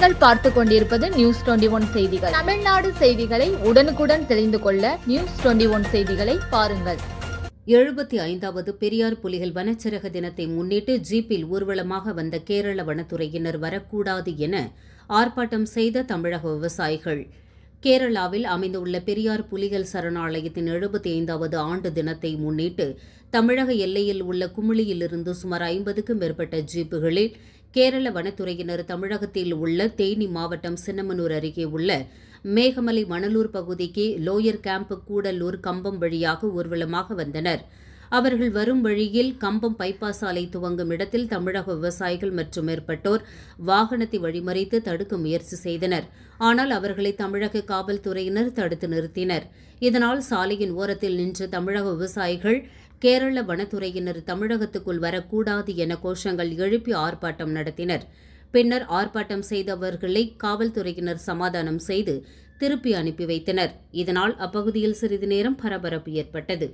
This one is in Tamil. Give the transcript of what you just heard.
நீங்கள் பார்த்து கொண்டிருப்பது நியூஸ் டுவெண்டி ஒன் செய்திகள். தமிழ்நாடு செய்திகளை உடனுக்குடன் தெரிந்து கொள்ள நியூஸ் டுவெண்டி ஒன் செய்திகளை பாருங்கள். எழுபத்தி ஐந்தாவது பெரியார் புலிகள் வனச்சரக தினத்தை முன்னிட்டு ஜீப்பில் ஊர்வலமாக வந்த கேரள வனத்துறையினர் வரக்கூடாது என ஆர்ப்பாட்டம் செய்த தமிழக விவசாயிகள். கேரளாவில் அமைந்துள்ள பெரியார் புலிகள் சரணாலயத்தின் எழுபத்தி ஐந்தாவது ஆண்டு தினத்தை முன்னிட்டு தமிழக எல்லையில் உள்ள குமிளியிலிருந்து சுமார் ஐம்பதுக்கும் மேற்பட்ட ஜீப்புகளில் கேரள வனத்துறையினர் தமிழகத்தில் உள்ள தேனி மாவட்டம் சின்னமனூர் அருகே உள்ள மேகமலை மணலூர் பகுதிக்கு லோயர் கேம்ப் கூடலூர் கம்பம் வழியாக ஊர்வலமாக வந்தனர். அவர்கள் வரும் வழியில் கம்பம் பைபாஸ் சாலை துவங்கும் இடத்தில் தமிழக விவசாயிகள் மற்றும் மேற்பட்டோர் வாகனத்தை வழிமறித்து தடுக்க முயற்சி செய்தனர். ஆனால் அவர்களை தமிழக காவல்துறையினர் தடுத்து நிறுத்தினர். இதனால் சாலையின் ஓரத்தில் நின்ற தமிழக விவசாயிகள் கேரள வனத்துறையினர் தமிழகத்துக்குள் வரக்கூடாது என கோஷங்கள் எழுப்பி ஆர்ப்பாட்டம் நடத்தினர். பின்னர் ஆர்ப்பாட்டம் செய்தவர்களை காவல்துறையினர் சமாதானம் செய்து திருப்பி அனுப்பி வைத்தனர். இதனால் அப்பகுதியில் சிறிது நேரம் பரபரப்பு ஏற்பட்டது.